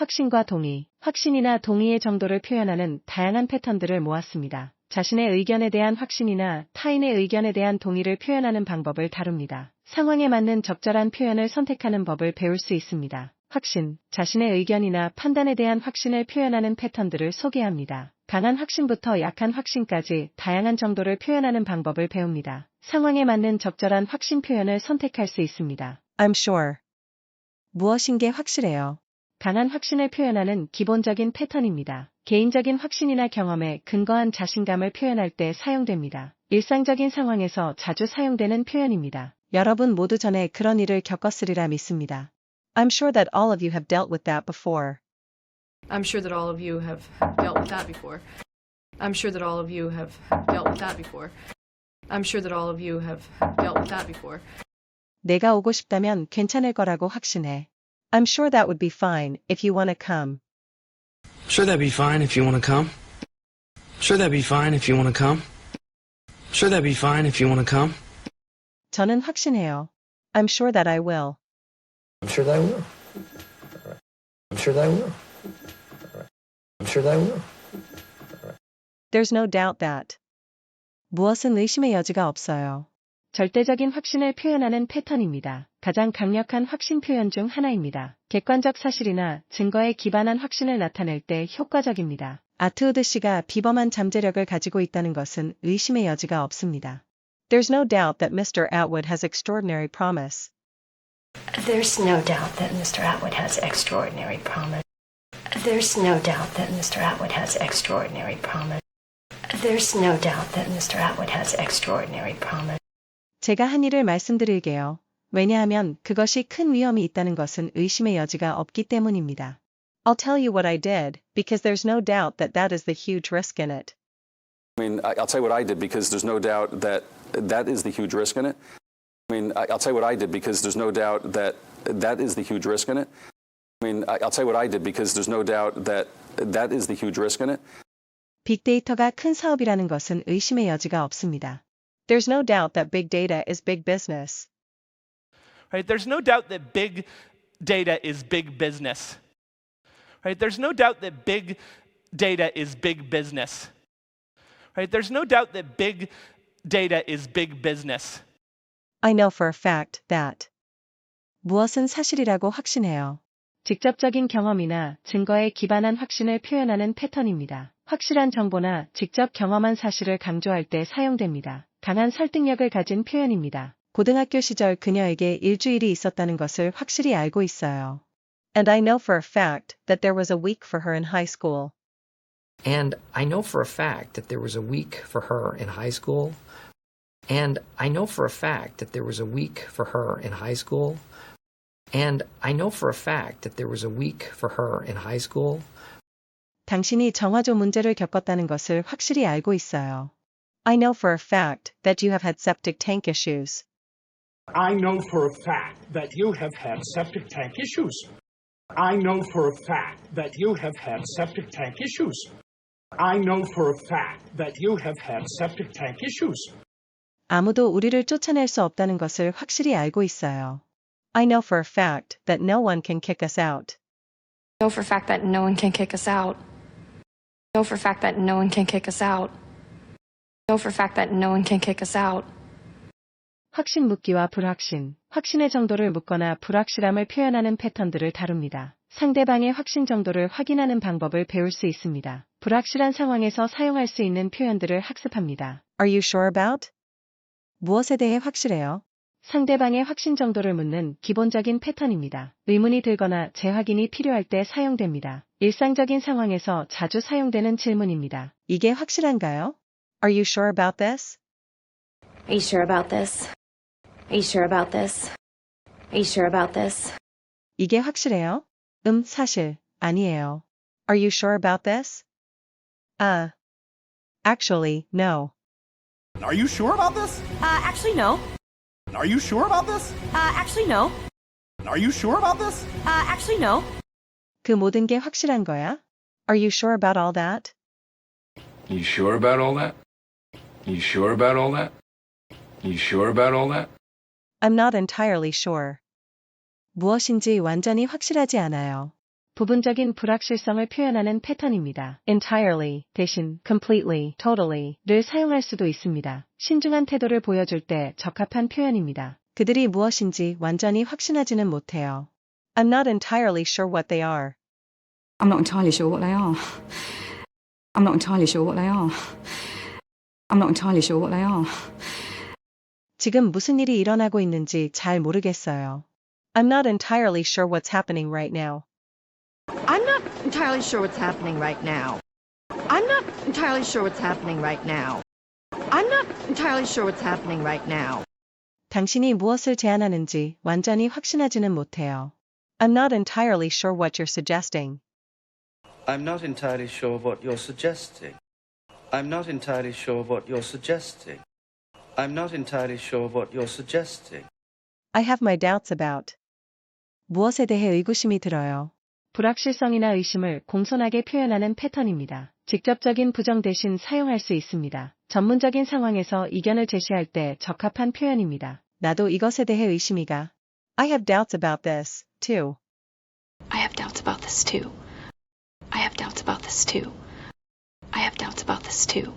확신과 동의, 확신이나 동의의 정도를 표현하는 다양한 패턴들을 모았습니다. 자신의 의견에 대한 확신이나 타인의 의견에 대한 동의를 표현하는 방법을 다룹니다. 상황에 맞는 적절한 표현을 선택하는 법을 배울 수 있습니다. 확신, 자신의 의견이나 판단에 대한 확신을 표현하는 패턴들을 소개합니다. 강한 확신부터 약한 확신까지 다양한 정도를 표현하는 방법을 배웁니다. 상황에 맞는 적절한 확신 표현을 선택할 수 있습니다. I'm sure. 무엇인 게 확실해요. 강한 확신을 표현하는 기본적인 패턴입니다. 개인적인 확신이나 경험에 근거한 자신감을 표현할 때 사용됩니다. 일상적인 상황에서 자주 사용되는 표현입니다. 여러분 모두 전에 그런 일을 겪었으리라 믿습니다. I'm sure that all of you have dealt with that before. I'm sure that all of you have dealt with that before. I'm sure that all of you have dealt with that before. I'm sure that all of you have dealt with that before. 내가 오고 싶다면 괜찮을 거라고 확신해. I'm sure that would be fine if you want to come. Sure, that'd be fine if you want to come. Sure, that'd be fine if you want to come. Sure, that'd be fine if you want to come. 저는 확신해요. I'm sure that I will. I'm sure that I will. I'm sure that I will. I'm sure that I will. There's no doubt that. 무엇은 의심의 여지가 없어요. 절대적인 확신을 표현하는 패턴입니다. 가장 강력한 확신 표현 중 하나입니다. 객관적 사실이나 증거에 기반한 확신을 나타낼 때 효과적입니다. 아트우드 씨가 비범한 잠재력을 가지고 있다는 것은 의심의 여지가 없습니다. There's no doubt that Mr. Atwood has extraordinary promise. There's no doubt that Mr. Atwood has extraordinary promise. There's no doubt that Mr. Atwood has extraordinary promise. There's no doubt that Mr. Atwood has extraordinary promise. 제가 한 일을 말씀드릴게요. 왜냐하면 그것이 큰 위험이 있다는 것은 의심의 여지가 없기 때문입니다. I'll tell you what I did, because there's no doubt that that is the huge risk in it. I mean, I'll tell you what I did because there's no doubt that that is the huge risk in it. I mean, I'll tell you what I did because there's no doubt that that is the huge risk in it. I mean, I'll tell you what I did because there's no doubt that that is the huge risk in it. 빅데이터가 큰 사업이라는 것은 의심의 여지가 없습니다. There's no doubt that big data is big business. right? There's no doubt that big data is big business. Right? There's no doubt that big data is big business. Right? There's no doubt that big data is big business. I know for a fact that. 무엇은 사실이라고 확신해요. 직접적인 경험이나 증거에 기반한 확신을 표현하는 패턴입니다. 확실한 정보나 직접 경험한 사실을 강조할 때 사용됩니다. 강한 설득력을 가진 표현입니다. 고등학교 시절 그녀에게 일주일이 있었다는 것을 확실히 알고 있어요. And I know for a fact that there was a week for her in high school. And I know for a fact that there was a week for her in high school. And I know for a fact that there was a week for her in high school. And I know for a fact that there was a week for her in high school. 당신이 정화조 문제를 겪었다는 것을 확실히 알고 있어요. I know for a fact that you have had septic tank issues. I know for a fact that you have had septic tank issues. I know for a fact that you have had septic tank issues. I know for a fact that you have had septic tank issues. 아무도 우리를 쫓아낼 수 없다는 것을 확실히 알고 있어요. I know for a fact that no one can kick us out. Know for a fact that no one can kick us out. Know for a fact that no one can kick us out. Know for a fact that no one can kick us out. 확신 묻기와 불확신, 확신의 정도를 묻거나 불확실함을 표현하는 패턴들을 다룹니다. 상대방의 확신 정도를 확인하는 방법을 배울 수 있습니다. 불확실한 상황에서 사용할 수 있는 표현들을 학습합니다. Are you sure about? 무엇에 대해 확실해요? 상대방의 확신 정도를 묻는 기본적인 패턴입니다. 의문이 들거나 재확인이 필요할 때 사용됩니다. 일상적인 상황에서 자주 사용되는 질문입니다. 이게 확실한가요? Are you sure about this? Are you sure about this? Are you sure about this? Are you sure about this? 이게 확실해요? 음, 사실, 아니에요. Are you sure about this? 아. Actually, no. Are you sure about this? Uh, actually, no. Are you sure about this? Uh, actually, no. Are you sure about this? Uh, actually, no. 그 모든 게 확실한 거야? Are you sure about all that? You sure about all that? You sure about all that? You sure about all that? I'm not entirely sure. 무엇인지 완전히 확실하지 않아요. 부분적인 불확실성을 표현하는 패턴입니다. entirely 대신 completely, totally를 사용할 수도 있습니다. 신중한 태도를 보여줄 때 적합한 표현입니다. 그들이 무엇인지 완전히 확신하지는 못해요. I'm not entirely sure what they are. I'm not entirely sure what they are. I'm not entirely sure what they are. I'm not entirely sure what they are. 지금 무슨 일이 일어나고 있는지 잘 모르겠어요. I'm not entirely sure what's happening right now. I'm not entirely sure what's happening right now. I'm not entirely sure what's happening right now. I'm not entirely sure what's happening right now. 당신이 무엇을 제안하는지 완전히 확신하지는 못해요. I'm not entirely sure what you're suggesting. I'm not entirely sure what you're suggesting. I'm not entirely sure what you're suggesting. I'm not entirely sure what you're suggesting. I have my doubts about. 무엇에 대해 의구심이 들어요. 불확실성이나 의심을 공손하게 표현하는 패턴입니다. 직접적인 부정 대신 사용할 수 있습니다. 전문적인 상황에서 이견을 제시할 때 적합한 표현입니다. 나도 이것에 대해 의심이가. I have doubts about this, too. I have doubts about this too. I have doubts about this too. Doubts about this too.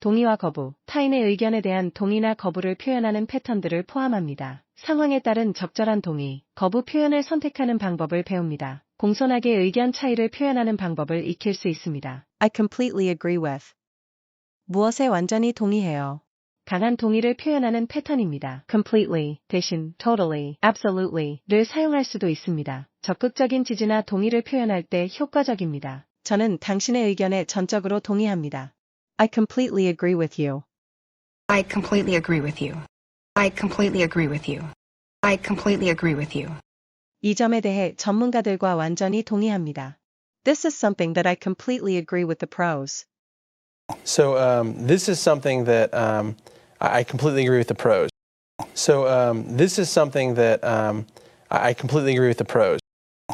동의와 거부, 타인의 의견에 대한 동의나 거부를 표현하는 패턴들을 포함합니다. 상황에 따른 적절한 동의, 거부 표현을 선택하는 방법을 배웁니다. 공손하게 의견 차이를 표현하는 방법을 익힐 수 있습니다. I completely agree with. 무엇에 완전히 동의해요. 강한 동의를 표현하는 패턴입니다. completely 대신 totally, absolutely를 사용할 수도 있습니다. 적극적인 지지나 동의를 표현할 때 효과적입니다. 저는 당신의 의견에 전적으로 동의합니다. I completely agree with you. I completely agree with you. I completely agree with you. I completely agree with you. 이 점에 대해 전문가들과 완전히 동의합니다. This is something that I completely agree with the pros. So um, this is something that um, I I completely agree with the pros. So um, this is something that um, I I completely agree with the pros.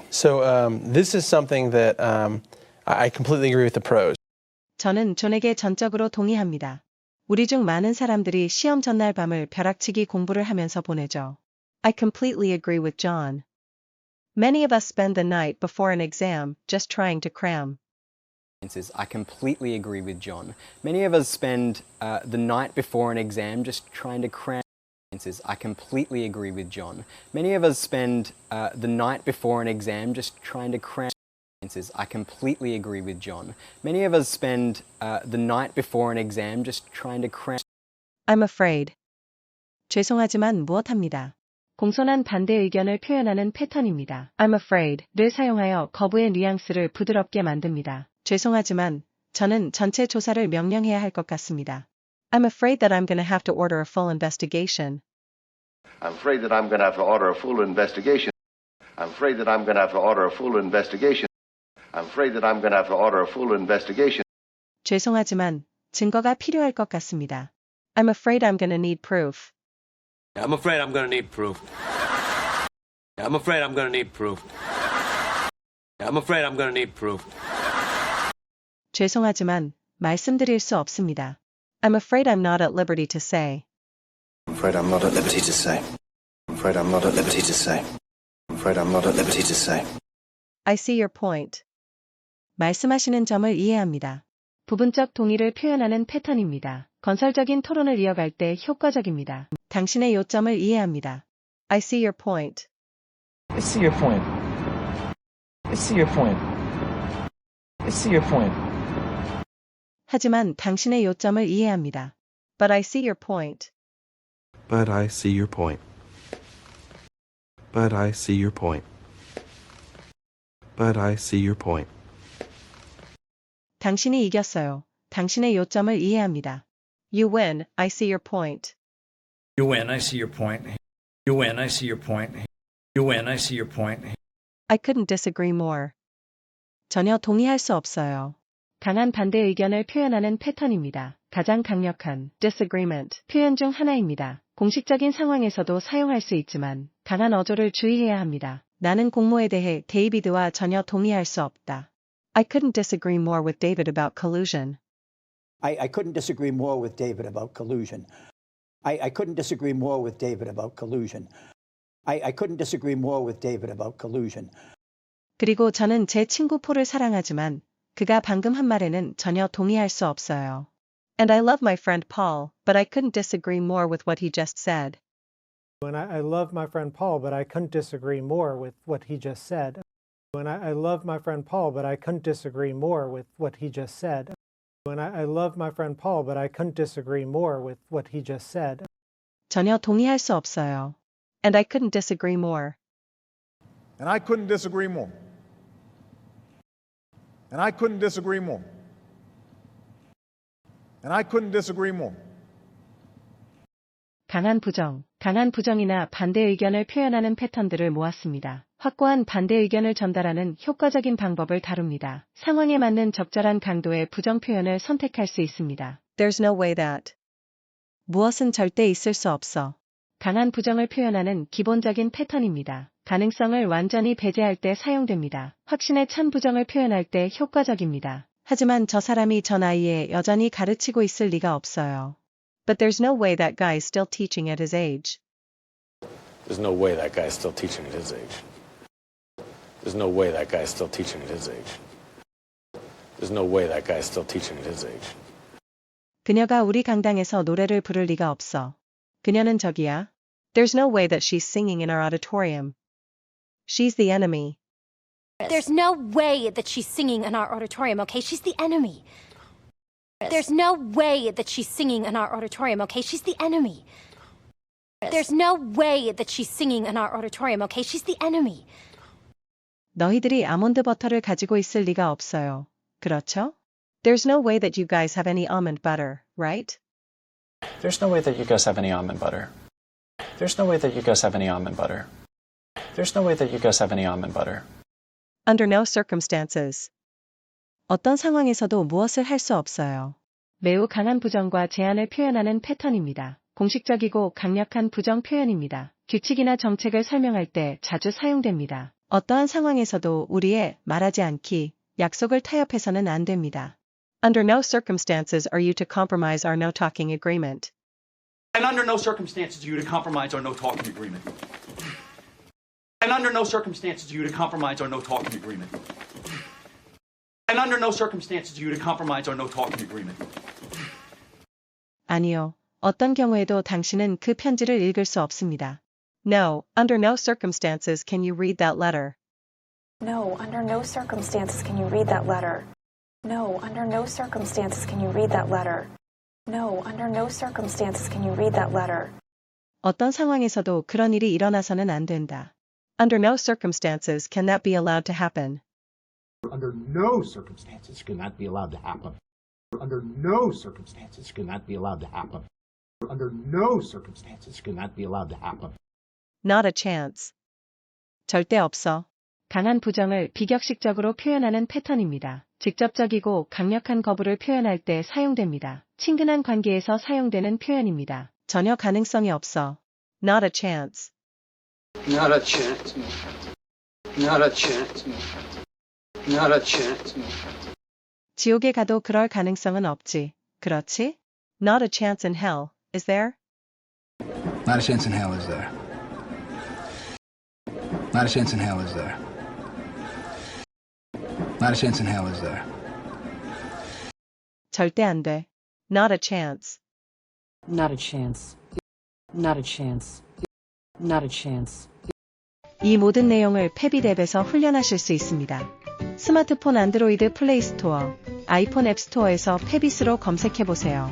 So um, this is something that um, I I completely agree with the pros. 저는 존에게 전적으로 동의합니다. 우리 중 많은 사람들이 시험 전날 밤을 벼락치기 공부를 하면서 보내죠. I completely agree with John. Many of us spend the night before an exam just trying to cram. I completely agree with John. Many of us spend uh, the night before an exam just trying to cram. I completely agree with John. Many of us spend uh, the night before an exam just trying to cram. I completely agree with John. Many of us spend uh, the night before an exam just trying to cram. I'm afraid. 죄송하지만 무엇합니다. 공손한 반대 의견을 표현하는 패턴입니다. I'm afraid를 사용하여 거부의 뉘앙스를 부드럽게 만듭니다. 죄송하지만 저는 전체 조사를 명령해야 할 것 같습니다. I'm afraid that I'm going to have to order a full investigation. I'm afraid that I'm going to have to order a full investigation. I'm afraid that I'm going to have to order a full investigation. I'm afraid that I'm going to have to order a full investigation. 죄송하지만 증거가 필요할 것 같습니다. I'm afraid I'm going to need proof. I'm afraid I'm going to need proof. I'm afraid I'm going to need proof. I'm afraid I'm going to need proof. 죄송하지만 말씀드릴 수 없습니다. I'm afraid I'm not at liberty to say. I'm afraid I'm not at liberty to say. I'm afraid I'm not at liberty to say. I'm afraid I'm not at liberty to say. I see your point. 말씀하시는 점을 이해합니다. 부분적 동의를 표현하는 패턴입니다. 건설적인 토론을 이어갈 때 효과적입니다. 당신의 요점을 이해합니다. I see your point. I see your point. I see your point. I see your point. 하지만 당신의 요점을 이해합니다. But I see your point. But I see your point. But I see your point. But I see your point. 당신이 이겼어요. 당신의 요점을 이해합니다. You win. I see your point. You win, I see your point. You win, I see your point. You win, I see your point. I couldn't disagree more. 전혀 동의할 수 없어요. 강한 반대 의견을 표현하는 패턴입니다. 가장 강력한 disagreement 표현 중 하나입니다. 공식적인 상황에서도 사용할 수 있지만 강한 어조를 주의해야 합니다. 나는 공모에 대해 데이비드와 전혀 동의할 수 없다. I couldn't disagree more with David about collusion. I, I couldn't disagree more with David about collusion. I, I couldn't disagree more with David about collusion. I, I couldn't disagree more with David about collusion. 그리고 저는 제 친구 폴을 사랑하지만 그가 방금 한 말에는 전혀 동의할 수 없어요. And I love my friend Paul, but I couldn't disagree more with what he just said. And I, I love my friend Paul, but I couldn't disagree more with what he just said. And I, I love my friend Paul, but I couldn't disagree more with what he just said. And I, I love my friend Paul, but I couldn't disagree more with what he just said. 전혀 동의할 수 없어요. And I couldn't disagree more. And I couldn't disagree more. And I couldn't disagree more. And I couldn't disagree more. 강한 부정, 강한 부정이나 반대 의견을 표현하는 패턴들을 모았습니다. 확고한 반대 의견을 전달하는 효과적인 방법을 다룹니다. 상황에 맞는 적절한 강도의 부정 표현을 선택할 수 있습니다. There's no way that. 무엇은 절대 있을 수 없어. 강한 부정을 표현하는 기본적인 패턴입니다. 가능성을 완전히 배제할 때 사용됩니다. 확신에 찬 부정을 표현할 때 효과적입니다. 하지만 저 사람이 저 나이에 여전히 가르치고 있을 리가 없어요. But there's no way that guy is still teaching at his age. There's no way that guy's still teaching at his age. There's no way that guy's still teaching at his age. There's no way that guy's still teaching at his age. 그녀가 우리 강당에서 노래를 부를 리가 없어. 그녀는 저기야. There's no way that she's singing in our auditorium. She's the enemy. There's no way that she's singing in our auditorium, okay? She's the enemy. There's no way that she's singing in our auditorium, okay? She's the enemy. There's no way that she's singing in our auditorium, okay? She's the enemy. 너희들이 아몬드 버터를 가지고 있을 리가 없어요. 그렇죠? There's no way that you guys have any almond butter, right? There's no way that you guys have any almond butter. There's no way that you guys have any almond butter. There's no way that you guys have any almond butter. Under no circumstances. 어떤 상황에서도 무엇을 할 수 없어요. 매우 강한 부정과 제한을 표현하는 패턴입니다. 공식적이고 강력한 부정 표현입니다. 규칙이나 정책을 설명할 때 자주 사용됩니다. 어떠한 상황에서도 우리의 말하지 않기, 약속을 타협해서는 안 됩니다. Under no circumstances are you to compromise our no talking agreement. And under no circumstances are you to compromise our no talking agreement. And under no circumstances are you to compromise our no talking agreement. And under no circumstances are you to compromise our no talking agreement. 아니요. 어떤 경우에도 당신은 그 편지를 읽을 수 없습니다. No, under no circumstances can you read that letter. No, under no circumstances can you read that letter. No, under no circumstances can you read that letter. No, under no circumstances can you read that letter. 어떤 상황에서도 그런 일이 일어나서는 안 된다. Under no circumstances can that be allowed to happen. Under no circumstances can that be allowed to happen. Under no circumstances can that be allowed to happen. Under no circumstances can that be allowed to happen. Not a chance. 절대 없어. 강한 부정을 비격식적으로 표현하는 패턴입니다. 직접적이고 강력한 거부를 표현할 때 사용됩니다. 친근한 관계에서 사용되는 표현입니다. 전혀 가능성이 없어. Not a chance. Not a chance. Not a chance. Not a chance. 지옥에 가도 그럴 가능성은 없지. 그렇지? Not a chance in hell, is there? Not a chance in hell, is there? Not a chance in hell, is there? Not a chance in hell, is there? 절대 안 돼. Not a chance. Not a chance. Not a chance. Not a chance. 이 모든 내용을 패비랩에서 훈련하실 수 있습니다. 스마트폰 안드로이드 플레이 스토어, 아이폰 앱 스토어에서 패비스로 검색해 보세요.